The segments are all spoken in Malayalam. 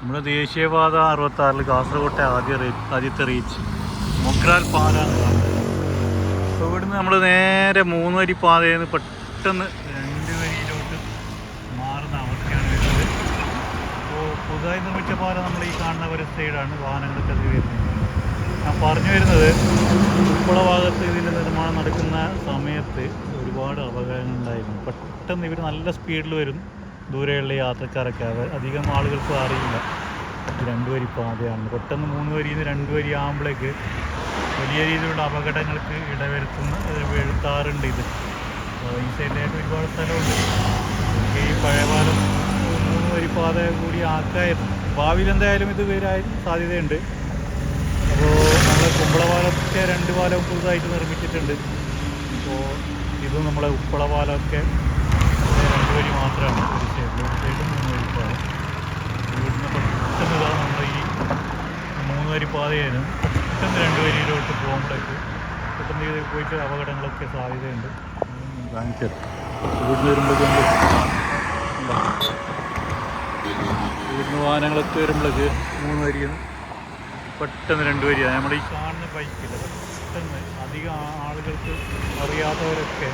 നമ്മുടെ ദേശീയപാത അറുപത്തി ആറിൽ കാസർഗോട്ടെ ആദ്യ ആദ്യത്തെ റീച്ച് മൊഗ്രാൽ പാത അപ്പോൾ ഇവിടുന്ന് നമ്മൾ നേരെ മൂന്ന് വരി പാതയിൽ നിന്ന് പെട്ടെന്ന് രണ്ട് വരിയിലോട്ട് മാറുന്ന അവസ്ഥയാണ് വരുന്നത്. അപ്പോൾ പുതുതായി നിർമ്മിച്ച പാത നമ്മൾ ഈ കാണുന്ന ഒരു സൈഡാണ് വാഹനങ്ങളൊക്കെ അതിൽ വരുന്നത്. ഞാൻ പറഞ്ഞു വരുന്നത് ഉൾപ്പുള ഭാഗത്ത് ഇതിന്റെ നിർമ്മാണം നടക്കുന്ന സമയത്ത് ഒരുപാട് അപകടങ്ങളുണ്ടായിരുന്നു പെട്ടെന്ന് ഇവർ നല്ല സ്പീഡിൽ വരും. ദൂരെയുള്ള യാത്രക്കാരൊക്കെ. അവർ അധികം ആളുകൾക്ക് അറിയില്ല. രണ്ട് വരി പാതയാണ്. പെട്ടെന്ന് മൂന്ന് വരിയിൽ നിന്ന് രണ്ട് വരി ആകുമ്പോഴേക്ക് വലിയ രീതിയിലുള്ള അപകടങ്ങൾക്ക് ഇടവരുത്തുന്ന ഒരു വെഴുത്താറുണ്ട് ഇത്. ഈ സൈഡിലായിട്ട് ഒരുപാട് സ്ഥലമുണ്ട്. ഈ പഴയകാലം മൂന്ന് വരി പാത കൂടി ആക്കായിരുന്നു ഭാവിയിൽ എന്തായാലും ഇത് വരാൻ സാധ്യതയുണ്ട്. അപ്പോൾ നമ്മളെ കുമ്പളപാലത്തെ രണ്ട് പാലവും പുതുതായിട്ട് നിർമ്മിച്ചിട്ടുണ്ട്. അപ്പോൾ ഇതും നമ്മളെ ഉപ്പളപാലമൊക്കെ രണ്ട് വരി മാത്രമാണ് ഒരു സൈഡിൽ ഒരു സൈഡിൽ മൂന്ന് വരി പാലം ഇവിടുന്ന് പെട്ടെന്ന് ഇതാ നമ്മുടെ ഈ മൂന്ന് വരി പാതയായിരുന്നു പെട്ടെന്ന് രണ്ട് വരിയിലോട്ട് പോകുമ്പോഴേക്ക് പെട്ടെന്ന് ഇത് പോയിട്ട് അപകടങ്ങളൊക്കെ സാധ്യതയുണ്ട്. കാണിച്ചത് ഇവിടുന്ന് വരുമ്പോഴേക്കും വാഹനങ്ങളൊക്കെ വരുമ്പോഴേക്ക് മൂന്ന് വരിയാണ് പെട്ടെന്ന് രണ്ട് വരിയാണ് നമ്മൾ ഈ കാണുന്ന ബൈക്കില്ല പെട്ടെന്ന് അധികം ആളുകൾക്ക് അറിയാത്തവരൊക്കെ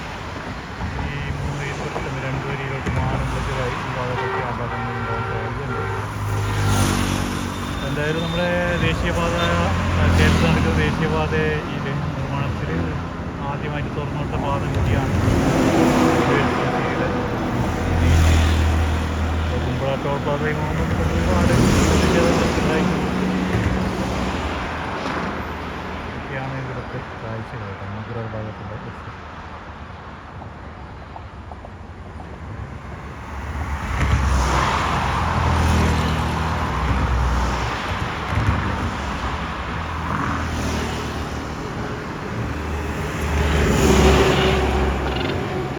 ഈ മൂന്ന് വരി പെട്ടെന്ന് രണ്ട് വരിയിലോട്ട് അപകടങ്ങൾ ഉണ്ടാകാൻ സാധ്യതയുണ്ട്. എന്തായാലും നമ്മുടെ ദേശീയപാത കേരളത്തിൽ നടക്കുന്ന ദേശീയപാതയിൽ നിർമ്മാണത്തിൽ ആദ്യമായിട്ട് തുറന്നുവിട്ട പാത കൂടിയാണ് കുമ്പള ടോൾ ഒരുപാട് ഒക്കെയാണ് ഇവിടുത്തെ കാഴ്ചകൾ. മധുര ഭാഗത്തുള്ള